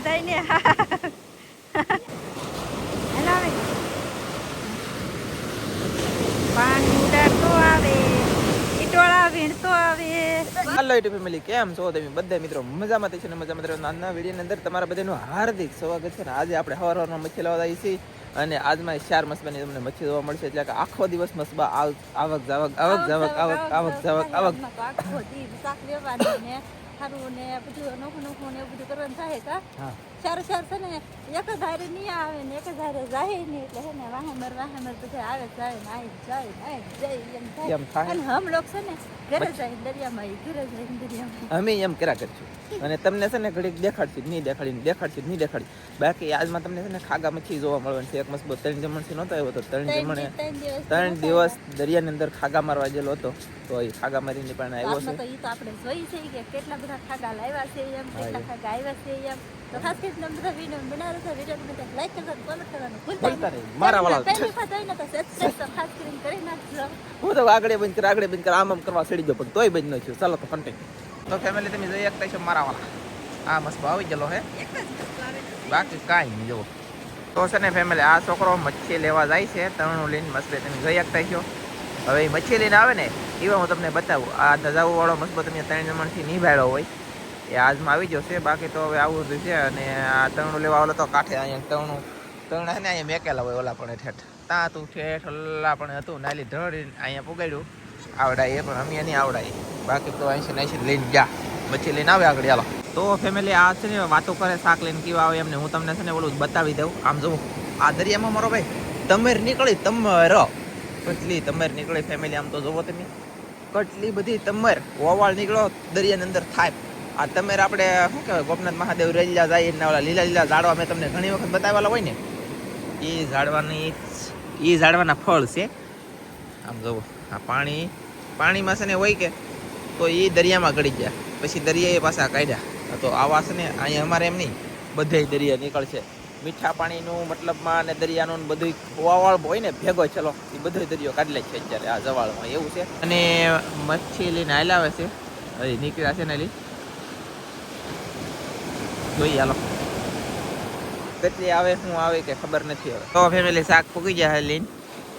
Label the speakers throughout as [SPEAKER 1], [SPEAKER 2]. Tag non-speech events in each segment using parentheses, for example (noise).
[SPEAKER 1] હવે પાણી ઉડાડતો આવે ઈટોળા વીણતો આવે.
[SPEAKER 2] હાલો યુટ્યુબ ફેમિલી કેમ છો તમે બધા મિત્રો? મજામાં છે ને? મજામાં મિત્રો નાના વિડીયોની અંદર તમારા બધાનું હાર્દિક સ્વાગત છે ને? આજે આપણે હવાર હવારમાં મચ્છી લાવવા આવી છીએ અને આજમાં ચાર મસબાની તમને મચ્છી જોવા મળશે. એટલે કે આખો દિવસ મસબા આવ- આવક જાવક આવક જાવક આવક આવક જાવક આવક
[SPEAKER 1] લેવાનું ને બધું નોખું નોખું ને એવું બધું કરવાનું થાય કા?
[SPEAKER 2] સારું
[SPEAKER 1] ચાર છે ને? એક જ હારે નહીં આવે ને એક જ હારે જાય નહીં. એટલે હે ને વાહે મર વાહે મર બધા આવે જાય ને આવી જાય આઈ જાય એમ થાય.
[SPEAKER 2] એમ થાય.
[SPEAKER 1] અને હમ લોકો છે ને ઘરે જાય દરિયામાં ઘરે જાય દરિયામાં.
[SPEAKER 2] અમે એમ કર્યા કરશું. અને તમને છે ને ઘડીક દેખાડશું નહીં દેખાડી દેખાડશું નહીં દેખાડી. બાકી આજમાં તમને છે ને ખાગા મચ્છી જોવા મળવાની છે. એક મસ્ત ત્રણ જમણથી નહોતો આવ્યો તો ત્રણ જમણે
[SPEAKER 1] ત્રણ દિવસ
[SPEAKER 2] દરિયાની અંદર ખાગા મારવા ગયેલો હતો. તો એ ખાગા મારીને પણ આવ્યો છે.
[SPEAKER 1] તો ઈ તો આપણે જોઈ છે કે કેટલા બધા ખાગા લાવ્યા છે એમ કેટલા ખાગા આવ્યા છે એમ તો ખાસ કરીને બધા વીડિયો બનાવો છે વીડિયો બધા લાઈક કરવાનું કોમેન્ટ કરવાનું ભૂલતા
[SPEAKER 2] ભૂલતા
[SPEAKER 1] નહીં.
[SPEAKER 2] નહીં. મારા વાળા.
[SPEAKER 1] પહેલી વખત હોય ને તો સબસ્ક્રાઇબ ખાસ કરીને કરી નાખજો
[SPEAKER 2] હું તો આગળ બંધ કર આગળ બંધ કર આમ આમ કરવા સડી ગયો પણ તોય બંધ ન થયું ચાલો તો કન્ટિન્યુ તો ફેમિલી તમે જોઈ શકતા છો મારા વાળા આ મસ્ત આવી ગયેલો હે. બાકી કાંઈ નહીં તો છે ને ફેમિલી આ છોકરો મચ્છી લેવા જાય છે તરણું લઈને મસ્ત તમે જઈ શકતા છો હવે એ મચ્છી લઈને આવે ને, એવા હું તમને બતાવું. આ ધજાવું વાળો મસ્ત તમે ત્રણ જમણથી નિભાળ્યો હોય, એ આજમાં આવી જશે. બાકી તો હવે આવું જ છે અને આ તરણું લેવા ઓલો તો કાંઠે અહીંયા તરણું, તરણ છે ને અહીંયા મેકેલા હોય ઓલા પણ ઠેઠ. તા તું ઠેઠ ઓલા પણ હતું, નાલી ધડીને અહીંયા પુગાડ્યું. આવડાય એ પણ અમે નહીં આવડાય. બાકી તો અહીંથી નાઈથી લઈને જા. મચ્છી લઈને આવે આગળ ચાલો તો ફેમિલી આ છે ને વાતો કરે, શાક લઈને કેવા આવે એમને હું તમને છે ને ઓલું બતાવી દઉં. આમ જોઉં આ દરિયામાં મારો ભાઈ તમેર નીકળી તમર કેટલી, તમર નીકળી ફેમિલી આમ તો જોવો તમે. કેટલી બધી તમર વોવાળ નીકળો, દરિયાની અંદર થાય. આ તમેર આપણે, શું કહેવાય, ગોપનાથ મહાદેવ રેલીલા જાય ને ઓલા લીલા લીલા ઝાડવા, મેં તમને ઘણી વખત બતાવેલા હોય ને. એ ઝાડવાની એ ઝાડવાના ફળ છે. આમ જોવો, આ પાણી, પાણીમાં છે ને હોય કે, તો એ દરિયામાં ગળી ગયા. પછી દરિયાએ પાછા કાઢ્યા. તો આવા છે ને, અહીંયા અમારે એમ નહીં બધે દરિયા નીકળશે. મીઠા પાણીનું મતલબમાં અને દરિયાનું બધું વાવાળ હોય ને ભેગો ચલો, એ બધો દરિયો કાઢી લે છે અત્યારે આ જવાળમાં એવું છે. અને મચ્છી લઈને હાલાવે છે. હજી નીકળ્યા છે ને લી જોઈએ હાલો. કેટલી આવે, શું આવે કે ખબર નથી હવે. તો ફેમિલી શાક ફૂકી જાય લઈને.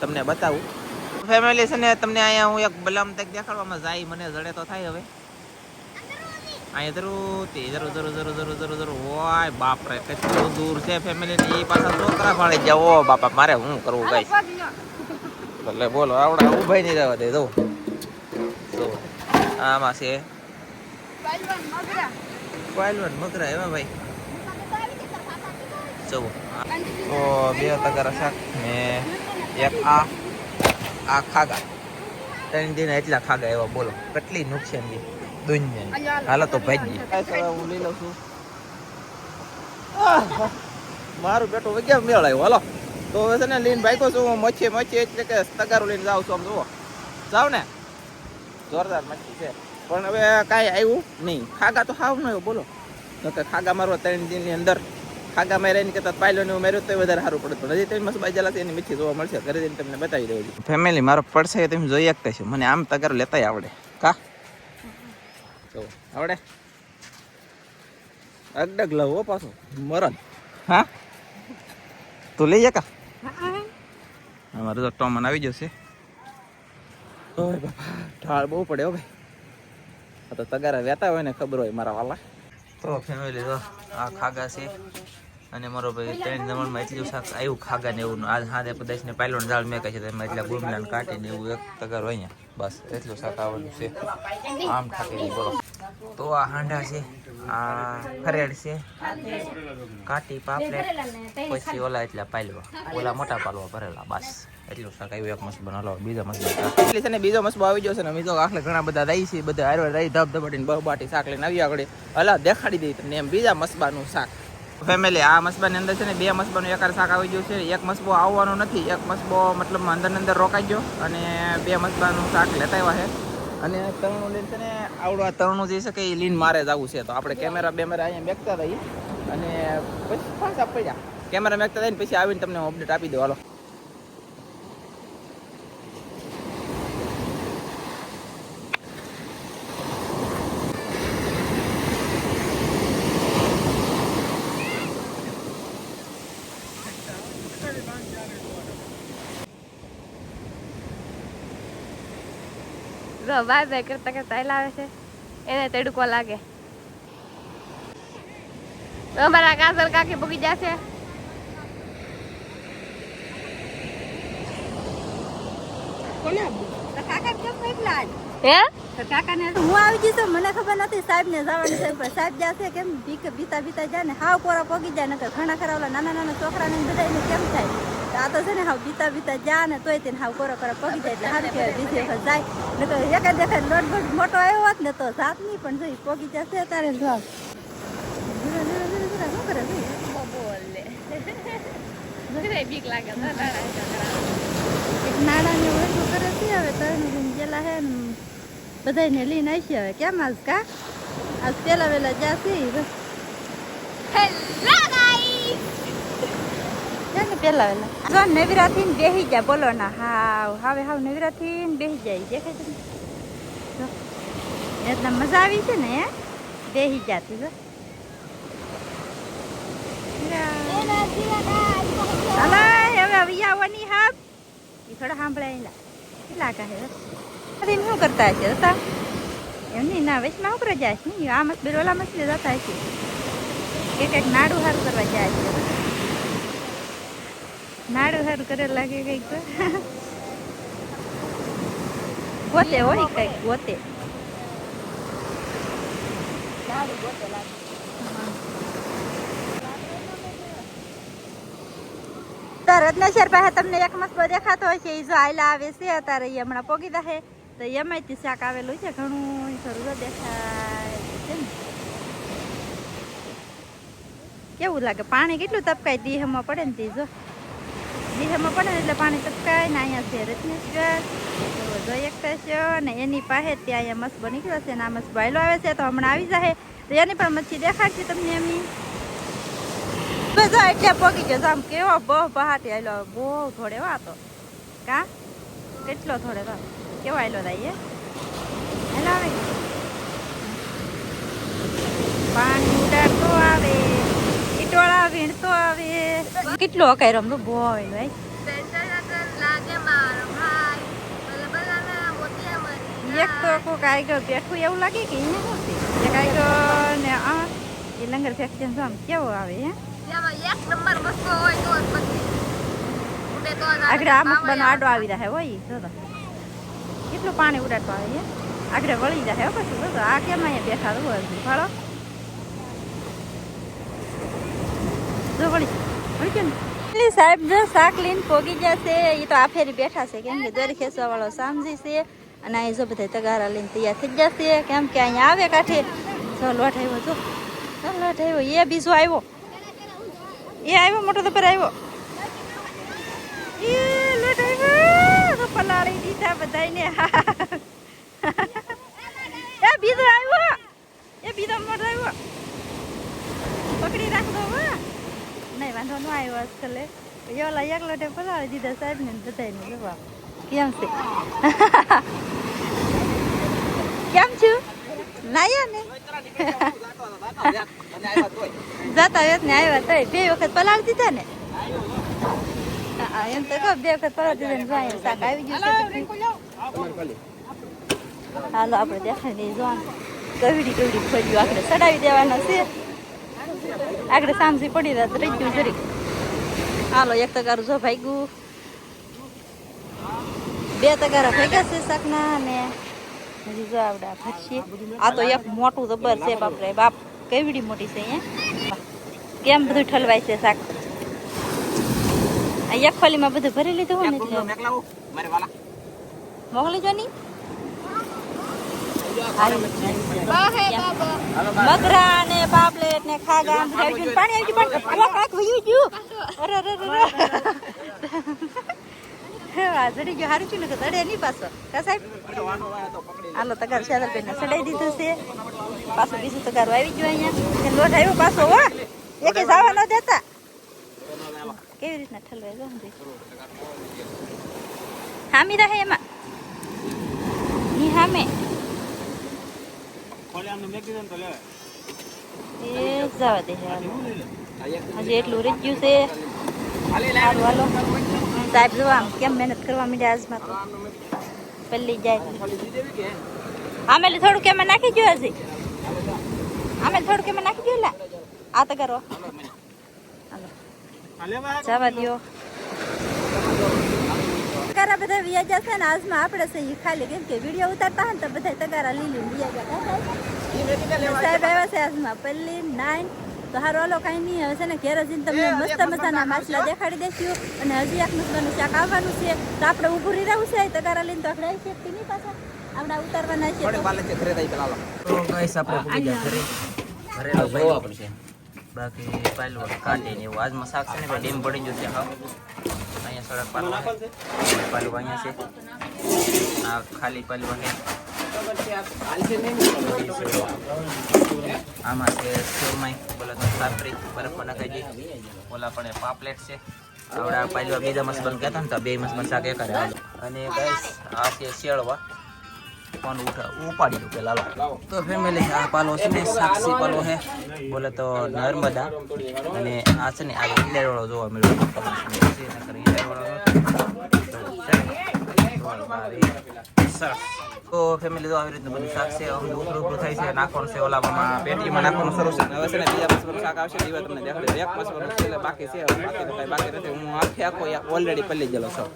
[SPEAKER 2] તમને બતાવું. ફેમિલી છે ને, તમને અહીંયા હું એક બલમ તક દેખાડવામાં જાય, મને જડે તો થાય હવે. અહીંયા જરૂર તે જરૂર જરૂર જરો જરૂર જરૂર ઓય બાપ રે કેટલું દૂર છે ફેમિલી ને એ પાછા છોકરા ભાળી ગયા ઓ બાપા મારે હું કરવું ગાઈસ ભલે બોલો આવડે ઉભાઈ નહીં રહેવા દે જો. જો આમાં છે. પાયલવાન મગરા. એવા ભાઈ. જુઓ તો બે તગારા શાક ને એક આ આ ખાગા. ત્રણ દિન એટલા ખાગા એવા બોલો. કેટલી નુકસાન છે દુનિયા હાલો તો ભાજી હું લઈ લઉં છું મારું બેટું વગ્યા મેળ આવ્યો હાલો. તો હવે છે ને લઈને ભાઈકો છું હું મચ્છી મચ્છી એટલે કે તગારું લઈને જાઉં છું આમ જુઓ. જાવ ને? જોરદાર મચ્છી છે. પણ હવે કાંઈ આવ્યું નહીં. ખાગા તો હાવ ન બોલો. કે ખાગા મારવા ત્રણ દિનની અંદર ખાગા માર્યા એની કરતાં પાયલો ને માર્યો તો વધારે સારું પડતું પણ હજી ત્રણ મસ્ત બાજેલા એની મીઠી જોવા મળશે. ઘરે જઈને તમને બતાવી દઉં ફેમિલી મારો પડશે તમે જોઈ શકતા છો? મને આમ તગારો લેતાય આવડે. કા? જો આવડે? અડગ લવ હો પાછો. મરણ. હા? તું લઈ જકા અમારું તો ટોમન આવી જશે. ઓય બાપા ઢાળ બહુ પડે હો ભાઈ. આ તો તગારા વેતા હોય ને ખબર હોય મારા વાલા. તો ફેમિલી તો આ ખાગા છે. અને મારો ભાઈ ત્રણ જમણમાં એટલું શાક આવ્યું ખાગા ને એવું. આજ હાથે પદાર્થ ને પાયલોન દાળ મેં કહે છે એમાં એટલા ગુમલા કાઢીને એવું એક તગાર હોય અહીંયા. બસ એટલું શાક આવવાનું છે. આમ થાકી બોલો. તો આ હાંડા છે, આ ફરેડ છે, કાટી, પાપલેટ, પછી ઓલા એટલા પાલવા, ઓલા મોટા પાલવા ભરેલા, બસ. એટલું શાક આવ્યું, એક મસ્ત બનાવો બીજો મસ્ત એટલે છે ને બીજો મસ્ત આવી છે ને બીજો આખલે ઘણા બધા રહી છે બધા હારવા રહી ધબ ધબાટીને બહુ બાટી શાક લઈને આવી આગળ હલા દેખાડી દઈ તમને એમ, બીજા મસબાનું શાક. ફેમિલી આ મસબાની અંદર છે ને બે મસબાનું એકાર શાક આવી ગયું છે, એક મસબો આવવાનો નથી, એક મસબો મતલબ અંદર અંદર રોકાઈ ગયો અને બે મસબાનું શાક લેતા આવ્યા છે. અને તરણું લઈને છે ને આવડું આ તરણું જે છે એ લીન મારે જ આવું છે. તો આપણે કેમેરા બેમેરા અહીંયા મેકતા રહી અને પછી પાછા પડ્યા. કેમેરા મેકતા થઈને પછી આવીને તમને અપડેટ આપી દો હાલો.
[SPEAKER 1] બાય બાય કરતા કરતા હલાવે છે. એને તડકો લાગે. અમારા કાજલ કાકી ભૂગી જશે હે?
[SPEAKER 3] કાકાને હું આવી તો મને ખબર નથી સાહેબ ને જવાનું છે પણ સાહેબ જશે કેમ બીક બીતા બીતા જાય ને હાવ કોરા પોગી જાય ને ઘણા ખરા ઓલા નાના નાના છોકરાને બધાને કેમ થાય? આ તો છે ને હાવ બીતા બીતા જા ને તોય તેને હાવ કોરા કોરા પોગી જાય એટલે સારું કહેવાય. બીજી વખત જાય. ને તો એક જ દેખાય લોટ બોટ મોટો આવ્યો હોત ને તો જાત નહીં પણ જોઈ પોગી જશે તારે જો જરા જરા જરા જરા શું કરે
[SPEAKER 1] બોલે. બીક લાગે
[SPEAKER 3] એક નાણાને ઓછું કરે છે હવે તો ગયેલા હે ને બધાને લઈને આવી હવે. કેમ આજ કા? આજ પેલા વેલા જાશે
[SPEAKER 1] હેલો
[SPEAKER 3] છે ને પેલા વેલા જો નવીરાથી ને બેસી જાય બોલો ના. હાવ, હવે, હાવ નવીરાથી ને બેસી જાય. દેખાય છે ને? એટલે મજા આવી છે ને એ બેહી જાતી, જો. હવે આવી આવવાની હાપ એ થોડા સાંભળાયેલા કેટલા કહે અરે શું કરતા હશે હતા એમ નહીં, ના વેચમાં ઉપર જાય છે. આ મસ્ત ઓલા મસ્તી જતા હશે. એક એક નાડું હાર કરવા જાય છે. નાડું સારું કરે લાગે કંઈક તો. ગોતે હોય કંઈક, ગોતે. રત્નેશ્વર પાસે તમને એક મસ્ત દેખાતો હોય છે. એ જો આયલા આવે છે, અત્યારે હમણાં પોગી દે તો એમાંયથી શાક આવેલું છે, ઘણું ખરું દેખાય છે ને. કેવું લાગે? પાણી કેટલું તપકાય દીહમાં પડે ને તે જો. દીહમાં પડે એટલે પાણી તપકાય ને અહીંયા છે રત્નેશ્વર. તો જોઈ એકતા છે ને એની પાસે ત્યાં અહીંયા મસ્ત બની ગયો છે ને આ મસ્ત બાયલો આવે છે તો હમણાં આવી જાય તો એની પણ મચ્છી દેખાડશે તમને એમની. બધા એટલે પગી ગયો આમ કેવો બહુ પહાટી આવેલો બહુ થોડે વા તો. કા? કેટલો થોડે તો. કેવો આવેલો થાય હેલો. આવે પાણી ઉડાડતો આવે. ઈટોળા વીણતો આવે. કેટલો અકાય રમતો બહુ આવે ભાઈ. એક તો આઈ ગયો બેઠું એવું લાગે કે એને નથી એક ગયો ને આ, એ લંગર ફેક્શન આમ કેવો આવે, હે. આગળ આ મકબાનો આડો આવી રહ્યા હોય, જો કેટલું પાણી ઉડાડતો આવે, હે? આગળ વળી જાય પછી આ કેમ અહીંયા બેઠા હોય ફાળો સાહેબ જો શાક લઈને પોગી જશે એ તો આ ફેરી બેઠા છે. કેમ કે દોરી ખેંચવા સામજી છે અને અહીં જો બધા તગારા લઈને તૈયાર થઈ જશે કેમ કે અહીંયા આવે કાંઠે? જો આવ્યો, જો. લોટ આવ્યો. એ બીજો આવ્યો. એ આવ્યો, મોટો તો પર આવ્યો. પલાળી દીધા બધાયને. (laughs) એ બીજો આવ્યો. એ બીજો મોટો આવ્યો. નહીં વાંધો ન આવ્યો આજકાલે એ ઓલા એક લોટે દીધા સાહેબ ને બધાયને જોવા કેમ છે? કેમ છું? નાયા ને? જતા વેત આવ્યા તોય, બે વખત પલાળી દીધા ને? એમ તો બે વખત પલાળી દીધા ને જોવા આવી ગયું હાલો, આપણે દેખાડી નહીં, જો આમ કવડી કવડી ફર્યું આપણે ચડાવી દેવાના છે. આગળ સામસી પડી રહ્યા રહી ગયું જરીક. હાલો એક તગારું જો ભાગ્યું. બે તગારા ભેગા છે શાકના અને હજી જો આપણે આ આ તો એક મોટું જબર છે બાપરે. બાપ કેવડી મોટી છે અહીંયા. કેમ બધું ઠલવાય છે શાક? એક ખોલીમાં બધું ભરી લીધું હોય ને એટલે. મોકલી જો નહીં મગરા ને પાપલેટ ને ખાગા. પાણી આવી પણ. કાંઈક વયું ગયું અરે અરે અરે, અરે. ગયો. સારું છું ને જડે નહીં પાછો. કા સાહેબ? હાલો તગાર શેરબેન ને સડાઈ દીધો છે. પાછો બીજું તગારું આવી ગયો અહીંયા. લોટ આવ્યો પાછો હો. એકે ન દેતા. કેવી રીતના ઠલવાય જો હામી રહે એમાં. હામે. એ જવા દે હજી એટલું રહી ગયું છે. હાલો. સાહેબ જો આમ કેમ મહેનત કરવા માંડ્યા આજમાં તો પલ્લી જાય. આમે થોડું કેમ નાખી ગયો હજી. આમે થોડું કેમ નાખી ગયું લા. આ તો કરો. જવા દ્યો. તગારા બધા વ્યાજા છે ને આજમાં આપણે છે ખાલી કેમ કે વીડિયો ઉતારતા હોય ને તો બધા તગારા લીલી વ્યાજા સાહેબ આવ્યા છે આજમાં પલ્લી નાઈન તો હારો ઓલો કાંઈ નહીં હવે છે ને ઘેર જઈને તમને મસ્ત મજાના માછલા દેખાડી દઈશું અને હજી એક મસલાનું શાક આવવાનું છે. તો આપણે ઊભું રહી રહ્યું છે તગારા લઈને તો આપણે આવી શકતી તેની પાછા. આપણે ઉતારવાના છે તો
[SPEAKER 2] ગાઈસ આપણે પૂરી ગયા ઘરે. ઘરે તો ભાઈ. બાકી પાલું કાઢી ને એવું. આજમાં શાક છે ને ડેમ પડી જશે હા. અહીંયા સડક પાલું છે અહીંયા છે આ ખાલી પાલું છે આમાં છે સુરમાઈ બોલો તો સાપરી બરફ નાખાઈ જઈ ઓલા પણ પાપલેટ છે આવડા પાલવા બીજા મસ્ત બન કહેતા ને તો બે મસ્ત શાક એ કરે અને ગાઈસ આ છે શેળવા ફોન ઉપાડી દઉં પેલા લો. તો ફેમિલી આ પાલો છે ને, સાક્ષી પાલો છે. બોલે તો નર્મદા. અને આ છે ને આ ઈલેવાળો જોવા મળ્યો. સરસ. તો ફેમિલી તો આવી રીતનું બધું શાક છે ઉભરું ઉભરું થાય છે નાખવાનું છે ઓલામાં પેટીમાં નાખવાનું શરૂ છે. હવે છે ને બીજા મસવાનું શાક આવશે એ તમને દેખાડે. એક મસવાનું છે એટલે બાકી છે બાકી તો કઈ બાકી નથી. હું આખે આખો ઓલરેડી પલ્લી ગયેલો છું.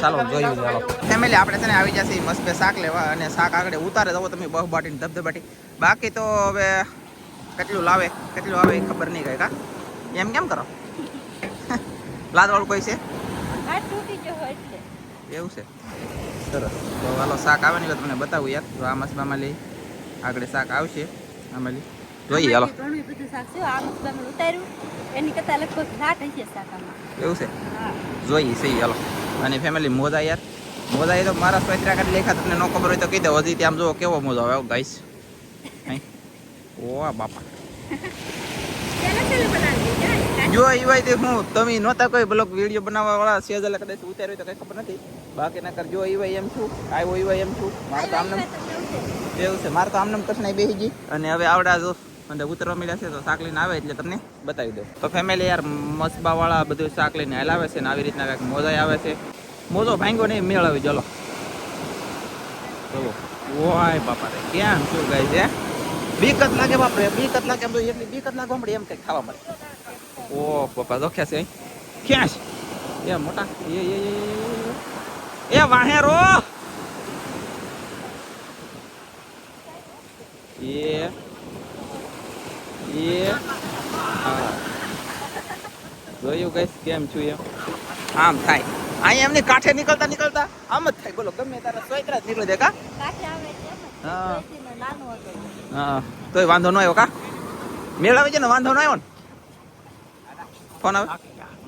[SPEAKER 2] ચાલો જોયું ચાલો ફેમિલી આપણે છે ને આવી જશે મસ્ત શાક લેવા અને શાક આગળ ઉતારે દો તમે બહુ બાટીને ધબધબાટી. બાકી તો હવે કેટલું લાવે કેટલું આવે ખબર નહીં કઈ કા? એમ કેમ કરો? (laughs) લાદવાળું કોઈ છે? એવું છે. સરસ. તો હાલો શાક આવે ને એટલે તમને બતાવું યાર. તો આ મસબામાં લઈ. આગળ શાક આવશે. આમાં લઈ. જોઈએ હાલો.
[SPEAKER 3] ઘણું બધું શાક છે. આ મસલામાં ઉતાર્યું. એની કરતા લગભગ ઘાટ હશે શાકામાં
[SPEAKER 2] એવું છે? જોઈએ સહી હાલો. અને ફેમિલી મોજા યાર. મોજા એ તો મારા સ્વૈત્રા કાઢી લેખા તમને ન ખબર હોય તો કહી દો. હજી ત્યાં જો કેવો મોજો આવે ગાઈશ (laughs) ઓ બાપા. જો એ તે હું તમે નહોતા કોઈ બ્લોક વીડિયો બનાવવા વાળા છે એટલે કદાચ ઉતાર્યો તો કઈ ખબર નથી. બાકી નકર જો એ હોય એમ છું આવ્યો એ એમ છું મારે તો આમને એવું છે. મારે તો આમને કઠણાઈ બેસી ગઈ. અને હવે આવડા જો અને ઉતરવા મળ્યા છે તો શાક લઈને આવે એટલે તમને બતાવી દઉં. તો ફેમિલી યાર મસબા વાળા બધું શાક લઈને હલાવે છે ને આવી રીતના કાંઈક મોજા આવે છે. મોજો ભાંગ્યો નહીં મેળ આવી ચલો. ચલો. ઓય બાપા રે કેમ શું ગાય છે બીક કલાકે લાગે બાપરે બી લાગે એમ તો એટલી બી કલાક લાગવા એમ કંઈક ખાવા મળે. ઓ પપ્પા દોખ્યા છે ક્યાં છે? એ મોટા એ એ એ, વાહેરો! એ એ હા. જોયું કઈ કેમ છું એમ? આમ થાય. અહીંયા એમની કાંઠે નીકળતા નીકળતા આમ જ થાય. બોલો ગમે તારા સોયત્રા જ નીકળી કા?
[SPEAKER 3] કાંઠે આવે છે એમ જ.
[SPEAKER 2] હા.
[SPEAKER 3] બેસીને નાનો હતો.
[SPEAKER 2] હા. તોય વાંધો ન આવ્યો કા? મેળ છે જાય ને વાંધો ન આવ્યો ને? ફોન આવે?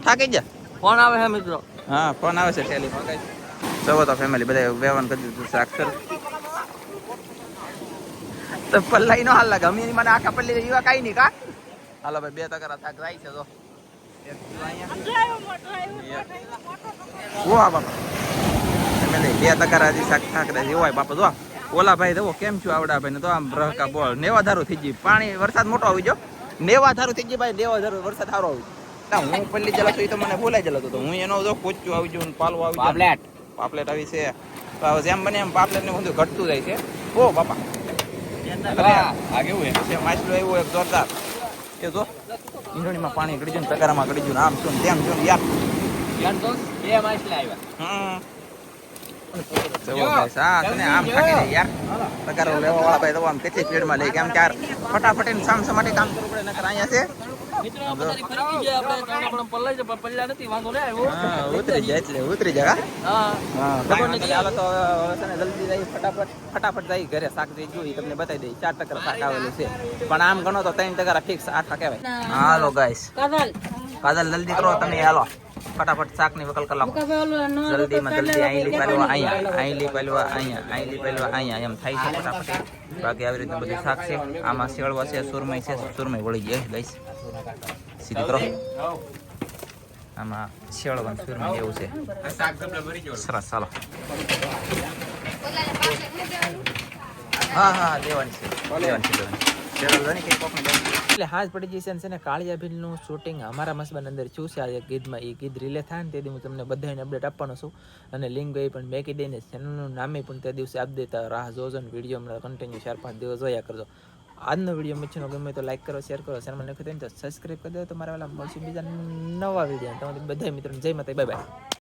[SPEAKER 2] થાકી જા
[SPEAKER 4] ફોન આવે છે મિત્રો.
[SPEAKER 2] હા ફોન આવે છે કઈ જવો તો ફેમિલી બધા વ્યવહાર કરી દીધું છે અક્ષર તો પલ્લાઈ નો હાલ લાગે. અમે મને આખા પલ્લી એવા કાંઈ નહીં કા? હાલો ભાઈ બે તકરા થાક જાય છે તો ઓ આ બાપા. બે તકરા હજી શાક થાક રહે એવો બાપા જો ઓલા ભાઈ દેવો કેમ છું આવડા ભાઈ ને તો આમ રહકા બોલ. નેવા ધારું થઈ ગઈ. પાણી વરસાદ મોટો આવી ગયો? નેવા ધારું થઈ ગઈ ભાઈ નેવા ધારું વરસાદ સારો આવી ના હું પલ્લી જલા છું એ તો મને ભૂલાઈ જતો તો હું એનો જો કોચ્યું આવી ગયું પાલવો આવી ગયો.
[SPEAKER 4] પાપલેટ.
[SPEAKER 2] પાપલેટ આવી છે. તો હવે જેમ બને એમ પાપલેટ ને બધું ઘટતું જાય છે. ઓ બાપા.
[SPEAKER 4] આ કેવું
[SPEAKER 2] છે? માછલું આવ્યો એક જોરદાર. એ જો ઈંડોણીમાં પાણી ગળી ગયું ને તગારામાં ગળી ગયું આમ ને તેમ છું યાર.
[SPEAKER 4] યાર તો બે માછલા આવ્યા.
[SPEAKER 2] હમ. ફટાફટ એને સામ કામ કરવું પડે નકર અહીંયા છે. હા ઉતરી જાય એટલે ઉતરી જાય જલ્દી જઈ ફટાફટ ફટાફટ જાય ઘરે શાક જે જોઈ તમને બતાવી દઈ. ચાર ટકા શાક આવેલું છે. પણ આમ ગણો તો ત્રણ ટકા ફિક્સ આઠા કહેવાય. હાલો ગાઈસ કાજલ જલ્દી કરો તમે હાલો. ફટાફટ શાકની વકલ કલાક જલ્દી માં જલ્દી આઈલી પાલવા અહીંયા આઈલી પહેલવા અહીંયા આઈલી પહેલવા અહીંયા એમ થાય છે ફટાફટ. બાકી આવી રીતે બધું શાક છે. આમાં શેળવા છે સુરમઈ છે સુરમઈ વળી ગઈ ગાઈસ. સીધી કરો. આમાં શેળવા સુરમઈ એવું છે. સરસ ચાલો હા હા દેવાની છે દેવાની છે દેવાની છે. એટલે હાજ પડી જશે છે ને કાળિયા ભીલનું શૂટિંગ અમારા મસબાની અંદર થયું છે. આજે ગીતમાં એ ગીત રિલે થાય ને તે હું તમને બધાને અપડેટ આપવાનો છું. અને લિંક એ પણ મેકી દઈને ચેનલનું નામે પણ તે દિવસે આપી દેતા રાહ જોજો ને વીડિયો હમણાં કન્ટિન્યુ ચાર પાંચ દિવસ જોયા કરજો. આજનો વીડિયો મચ્છીનો ગમે તો લાઈક કરો શેર કરો ચેનલમાં નખી દઈને તો સબસ્ક્રાઈબ કરી દો તો મારા વાલા મળશે બીજા નવા વીડિયો તમારી બધા મિત્રોને જય માતા બાય બાય